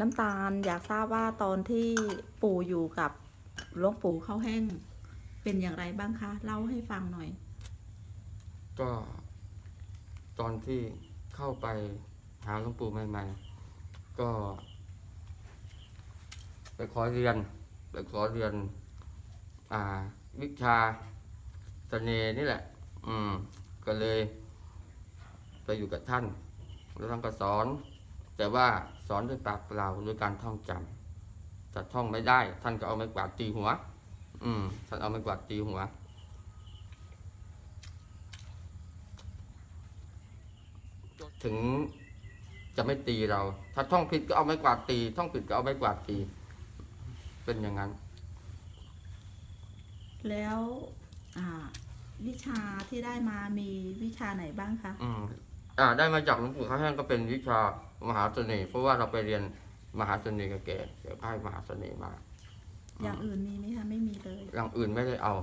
น้ำตาลอยากทราบว่าตอนที่ปู่อยู่กับหลวงปู่เข้าแห้ง เป็นอย่างไรบ้างคะ เล่าให้ฟังหน่อย ก็ตอนที่เข้าไปหาหลวงปู่ใหม่ๆ ก็ ไปขอเรียนไปขอเรียน อ่า วิชาเสน่ห์นี่แหละ อืม ก็เลย ไปอยู่กับท่าน แล้วท่านก็สอน แต่ว่าสอนด้วยปากเปล่าด้วยการท่องจำแต่ท่องไม่ได้ ท่านก็เอาไม้กวาดตีหัว อืม ท่านเอาไม้กวาดตีหัว ถึงจะไม่ตีเรา ถ้าท่องผิดก็เอาไม้กวาดตี ท่องผิดก็เอาไม้กวาดตี เป็นอย่างนั้น แล้วอ่าวิชาที่ได้มามีวิชาไหนบ้างคะ อืมอ่าได้มาจากหลวงปู่ข้าวแห้งก็เป็นวิชามหาเสน่ห์เพราะว่าเราไปเรียนมหาเสน่ห์กับแกเดี๋ยวให้มหาเสน่ห์มา อย่างอื่นมีไหมคะไม่มีเลย อย่างอื่นไม่ได้เอา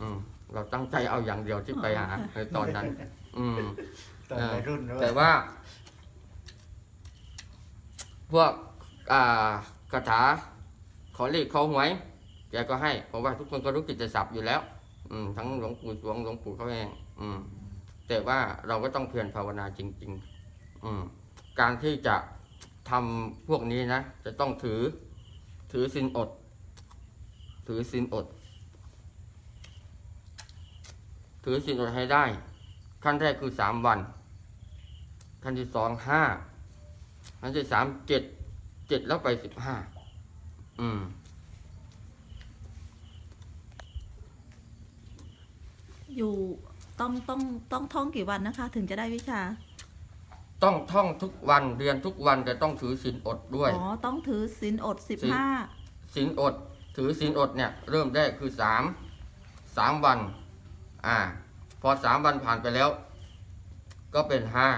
อืม เราตั้งใจเอาอย่างเดียวที่ไปหาอ๋อค่ะในตอนนั้น อืมตอนวัยรุ่นด้วยแต่ว่า พวกอ่าคาถาขอเลขขอหวยแกก็ให้เพราะว่าทุกคนก็รู้กิตติศัพท์อยู่แล้ว อืมทั้งหลวงปู่สวงหลวงปู่เขาแห้งอืม แต่ว่าเราก็ต้องเพียรภาวนาจริง ๆ อืมการที่จะทำพวกนี้นะ จะต้องถือ ถือศีลอด ถือศีลอด ถือศีลอดให้ได้ ขั้นแรกคือสามวัน ขั้นที่สองห้าขั้นที่สามเจ็ดเจ็ดแล้วไปสิบห้าอืมอยู่ ต้องต้องต้องท่องกี่วันนะคะ ถึงจะได้วิชา ต้องท่องทุกวันเรียนทุกวันแต่ต้องถือศีลอดด้วย อ๋อ ต้องถือศีลอดสิบศีลห้าศีลอด ถือศีลอดเนี่ย เริ่มแรกคือสามสามวัน อ่า พอสามวันผ่านไปแล้ว ก็เป็นห้า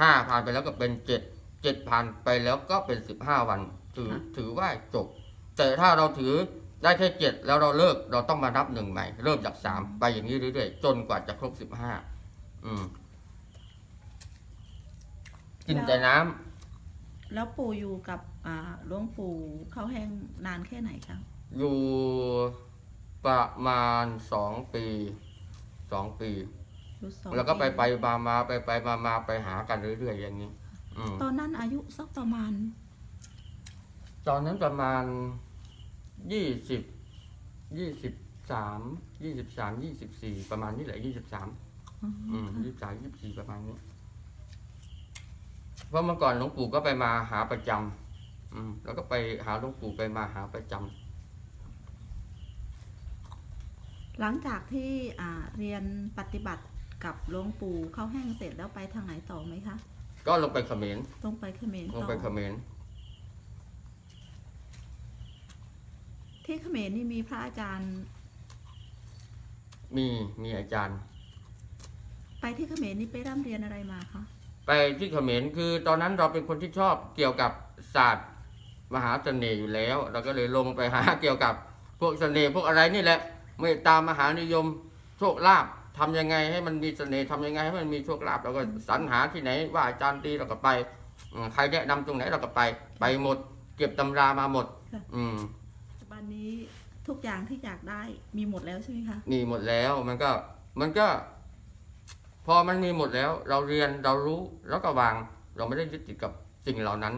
ห้าผ่านไปแล้วก็เป็นเจ็ดเจ็ดผ่านไปแล้วก็เป็นสิบห้าวัน ถือถือว่าจบ แต่ถ้าเราถือ ได้แค่เจ็ดแล้วเราเลิกเราต้องมานับหนึ่งใหม่ เริ่มจากสามไปอย่างนี้เรื่อยๆ จนกว่าจะครบสิบห้าอืม กินแต่น้ำแล้วปู่อยู่กับอ่าหลวงปู่เข้าแห้งนานแค่ไหนคะอยู่ประมาณสองปีสองปี อยู่สองแล้วก็ไปปีไปมามาไปไปมามาไปหากันเรื่อยๆอย่างนี้ อืมตอนนั้นอายุสักประมาณตอนนั้นประมาณ ยี่สิบยี่สิบสามยี่สิบสามยี่สิบสี่ประมาณนี้แหละยี่สิบสามอืมยี่สิบสามยี่สิบสี่ประมาณนี้ เพราะเมื่อก่อนหลวงปู่ก็ไปมาหาประจำอืมแล้วก็ไปหาหลวงปู่ไปมาหาประจำหลังจากที่อ่าเรียนปฏิบัติกับหลวงปู่เข้าแห้งเสร็จแล้วไปทางไหนต่อไหมคะ ก็ลงไปเขมรต้องไปเขมรลงต่อไปเขมร ที่เขมรนี่มีพระอาจารย์ มีมีอาจารย์ ไปที่เขมรนี่ไปร่ำเรียนอะไรมาคะไปที่เขมรคือตอนนั้นเราเป็นคนที่ชอบเกี่ยวกับศาสตร์มหาเสน่ห์อยู่แล้ว เราก็เลยลงไปหาเกี่ยวกับพวกเสน่ห์พวกอะไรนี่แหละเมตตามหานิยมโชคลาภทำยังไงให้มันมีเสน่ห์ทำยังไงให้มันมีโชคลาภเราก็สรรหาที่ไหน ว่าอาจารย์ตีเราก็ไปอืมใครแนะนำตรงไหนเราก็ไป ไปหมด เก็บตำรามาหมด อืมปัจจุ บันนี้ทุกอย่างที่อยากได้มีหมดแล้วใช่ไหมคะ มีหมดแล้วมันก็มันก็ พอมันมีหมดแล้ว เราเรียนเรารู้แล้วก็วาง เราไม่ได้ยึดติดกับสิ่งเหล่านั้น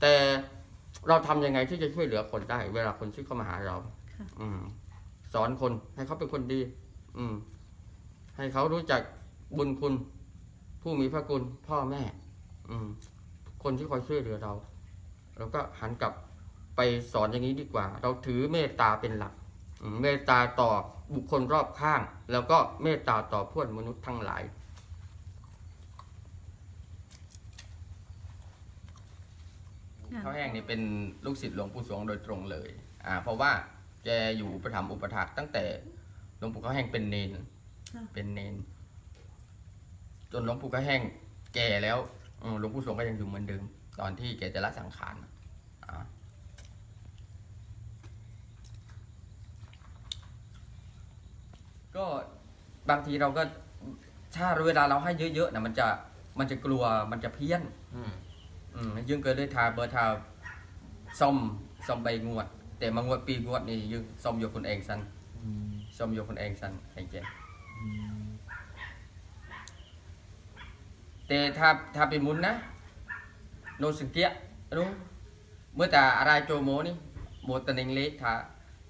แต่เราทำยังไงที่จะช่วยเหลือคนได้ เวลาคนที่เข้ามาหาเราค่ะอืม สอนคนให้เขาเป็นคนดี อืม ให้เขารู้จักบุญคุณ ผู้มีพระคุณพ่อแม่ อืม คนที่คอยช่วยเหลือเรา เราก็หันกลับ ไปสอนอย่างนี้ดีกว่า เราถือเมตตาเป็นหลักอืมเมตตาต่อบุคคลรอบข้าง แล้วก็เมตตาต่อเพื่อนมนุษย์ทั้งหลาย ข้าวแห้งนี่เป็นลูกศิษย์หลวงปู่สวงโดยตรงเลย อ่า เพราะว่าแกอยู่อุประถมภ์อุปถากตั้งแต่หลวงปู่ข้าวแห้งเป็นเนนค่ะเป็นเนน จนหลวงปู่ข้าวแห้งแก่แล้วอืมหลวงปู่สวงก็ยังอยู่เหมือนเดิม ตอนที่แกจะละสังขารอ่า ก็บางทีเราก็ถ้าเวลาเราให้เยอะๆนะมันจะมันจะกลัวมันจะเพี้ยน อืม อืมยิ่งเกิดด้วยทาเบอร์ทา សុំសុំ3ងួត តែមួយងួត2ងួតនេះយើងសុំយកខ្លួនឯងសិន อืม សុំយកខ្លួនឯងសិនអីចេះ อืม តែថាថាពីមុនណានៅសង្កៀកនោះមើលតារាយចូលមកនេះមកតនិញលេខថា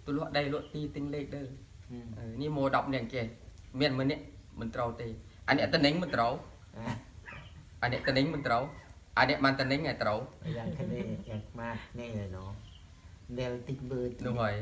ទូលក់ដីលក់ទីទិញលេខទៅ อืม អឺ នេះមក10នាក់គេមានម្នាក់មិនត្រូវទេអាអ្នកតនិញមិនត្រូវអាអ្នកតនិញមិនត្រូវអាអ្នកបានតនិញឯត្រូវយ៉ាងគ្នាយ៉ាងខ្មាស់នេះឯណោះដែលតិចមើលនោះហើយ